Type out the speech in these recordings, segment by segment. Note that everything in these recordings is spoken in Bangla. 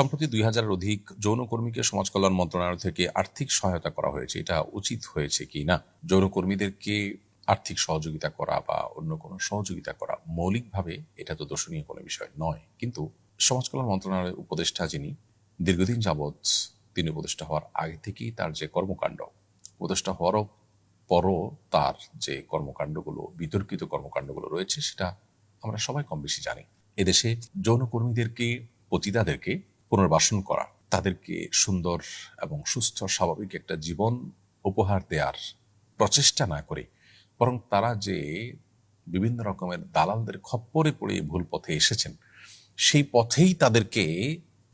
সম্প্রতি দুই হাজারের অধিক যৌনকর্মীকে সমাজ কল্যাণ মন্ত্রণালয় থেকে আর্থিক সহায়তা করা হয়েছে। এটা উচিত হয়েছে কি না? যৌনকর্মীদেরকে আর্থিক সহযোগিতা করা বা অন্য কোনো সহযোগিতা করা মৌলিকভাবে এটা তো দর্শনীয় কোনো বিষয় নয়। কিন্তু সমাজ কল্যাণ মন্ত্রণালয়ের উপদেষ্টা যিনি, দীর্ঘদিন যাবৎ তিনি উপদেষ্টা হওয়ার আগে থেকেই তার যে কর্মকাণ্ড, উপদেষ্টা হওয়ারও পরও তার যে কর্মকাণ্ডগুলো, বিতর্কিত কর্মকাণ্ডগুলো রয়েছে, সেটা আমরা সবাই কম বেশি জানি। এদেশে যৌনকর্মীদেরকে, পতিতাদেরকে পুনর্বাসন করা, তাদেরকে সুন্দর এবং সুস্থ, স্বাভাবিক একটা জীবন উপহার দেওয়ার প্রচেষ্টা না করে, বরং তারা যে বিভিন্ন রকমের দালালদের খপ্পরে পড়ে ভুল পথে এসেছেন, সেই পথেই তাদেরকে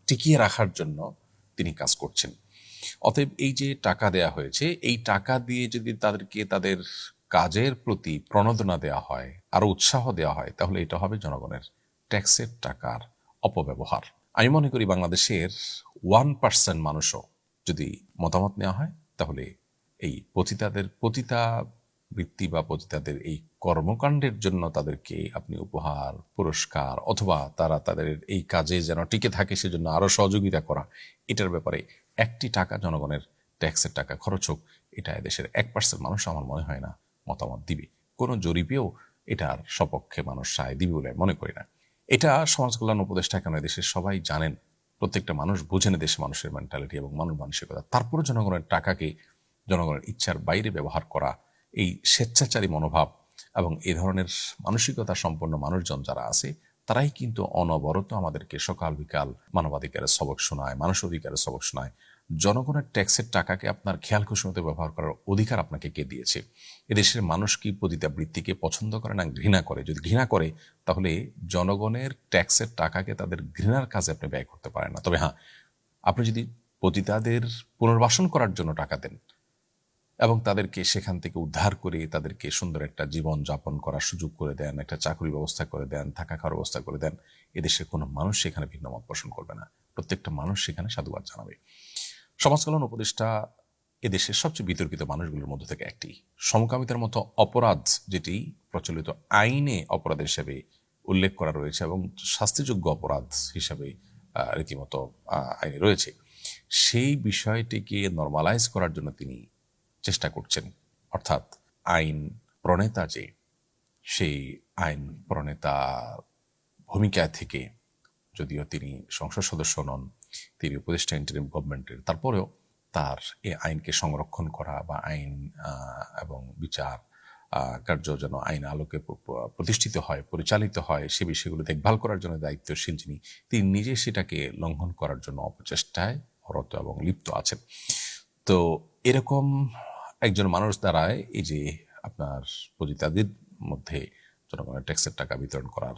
টিকিয়ে রাখার জন্য তিনি কাজ করছেন। অতএব এই যে টাকা দেয়া হয়েছে, এই টাকা দিয়ে যদি তাদেরকে তাদের কাজের প্রতি প্রণোদনা দেওয়া হয়, আরও উৎসাহ দেওয়া হয়, তাহলে এটা হবে জনগণের ট্যাক্সের টাকার অপব্যবহার। আমি মনে করি বাংলাদেশের ওয়ান পার্সেন্ট মানুষও যদি মতামত নেওয়া হয়, তাহলে এই পতিতাদের, পতিতা বৃত্তি বা পতিতাদের এই কর্মকাণ্ডের জন্য তাদেরকে আপনি উপহার, পুরস্কার অথবা তারা তাদের এই কাজে যেন টিকে থাকে, সেজন্য আরও সহযোগিতা করা, এটার ব্যাপারে একটি টাকা জনগণের ট্যাক্সের টাকা খরচ হোক, এটা দেশের এক পার্সেন্ট মানুষ আমার মনে হয় না মতামত দিবে। কোনো জরিপেও এটার সপক্ষে মানুষ সায় দিবে বলে মনে করি না। এটা সমাজ কল্যাণ উপদেষ্টা কেন দেশের সবাই জানেন? প্রত্যেকটা মানুষ বুঝেন দেশের মানুষের মেন্টালিটি এবং মানুষ মানসিকতা। তারপরে জনগণের টাকাকে, জনগণের ইচ্ছার বাইরে ব্যবহার করা, এই স্বেচ্ছাচারী মনোভাব এবং এ ধরনের মানসিকতা সম্পন্ন মানুষজন যারা আছে, তারাই কিন্তু অনবরত আমাদেরকে সকাল বিকাল মানবাধিকারের সবক শোনায়, মানুষ অধিকারের সবক শোনায়। জনগণের ট্যাক্সের টাকাকে আপনার খেয়াল খুশিমতো ব্যবহার করার অধিকার আপনাকে কে দিয়েছে? এদেশের মানুষ কি পতিতা বৃত্তিকে পছন্দ করে না ঘৃণা করে? যদি ঘৃণা করে, তাহলে জনগণের ট্যাক্সের টাকাকে তাদের ঘৃণার কাজে আপনি ব্যয় করতে পারেন না। তবে হ্যাঁ আপনি যদি পতিতাদের পুনর্বাসন করার জন্য টাকা দেন এবং তাদেরকে সেখান থেকে উদ্ধার করে তাদেরকে সুন্দর একটা জীবন যাপন করার সুযোগ করে দেন, একটা চাকরি ব্যবস্থা করে দেন, থাকা খাওয়ার ব্যবস্থা করে দেন, এদেশের কোনো মানুষ সেখানে ভিন্ন মত পোষণ করবে না। প্রত্যেকটা মানুষ সেখানে সাধুবাদ জানাবে। সমাজ কল্যাণ উপদেষ্টা এদেশের সবচেয়ে বিতর্কিত মানুষগুলোর মধ্যে থেকে একটি। সমকামিতার মতো অপরাধ যেটি প্রচলিত আইনে অপরাধ হিসেবে উল্লেখ করা রয়েছে এবং শাস্তিযোগ্য অপরাধ হিসাবে রীতিমতো আইনে রয়েছে। সেই বিষয়টিকে নর্মালাইজ করার জন্য তিনি চেষ্টা করছেন। অর্থাৎ আইন প্রণেতা যে, সেই আইন প্রণেতা ভূমিকা থেকে যদিও তিনি সংসদ সদস্য নন তিনি উপদেষ্টা ইন্টারিম গভর্নমেন্টের তারপরেও তার এই আইনকে সংরক্ষণ করা বা আইন এবং বিচার কার্য যেন আইন আলোকে প্রতিষ্ঠিত হয়, পরিচালিত হয়, সে বিষয়গুলো দেখভাল করার জন্য দায়িত্বশীল যিনি, তিনি নিজে সেটাকে লঙ্ঘন করার জন্য অপচেষ্টায় রত এবং লিপ্ত আছেন। তো এরকম একজন মানুষ দ্বারায় এই যে আপনার পতিতাদের মধ্যে জনগণের ট্যাক্সের টাকা বিতরণ করার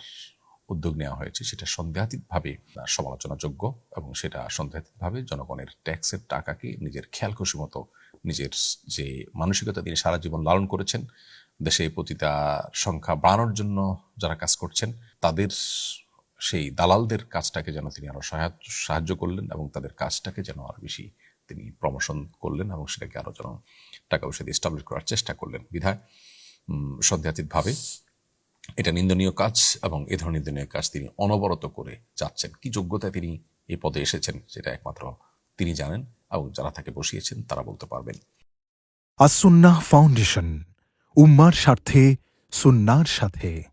উদ্যোগ নেওয়া হয়েছে, সেটা সন্দেহাতীতভাবে সমালোচনাযোগ্য এবং সেটা সন্দেহাতীতভাবে জনগণের ট্যাক্সের টাকাকে নিজের খেয়াল খুশি মতো নিজের যে মানসিকতা তিনি সারা জীবন লালন করেছেন, দেশে পতিতা সংখ্যা বাড়ানোর জন্য যারা কাজ করছেন, তাদের সেই দালালদের কাজটাকে যেন তিনি আরও সহায়- সাহায্য করলেন এবং তাদের কাজটাকে যেন আরও বেশি তিনি প্রমোশন করলেন এবং সেটাকে আরও যেন টাকা পয়সা দিয়ে করার চেষ্টা করলেন। বিধায় সন্দেহাতীতভাবে এটা নিন্দনীয় কাজ এবং এ ধরনের নিন্দনীয় কাজ তিনি অনবরত করে যাচ্ছেন। কি যোগ্যতায় তিনি এ পদে এসেছেন সেটা একমাত্র তিনি জানেন এবং যারা তাকে বসিয়েছেন তারা বলতে পারবেন। আসুন্না ফাউন্ডেশন, উম্মার স্বার্থে, সুন্নার সাথে।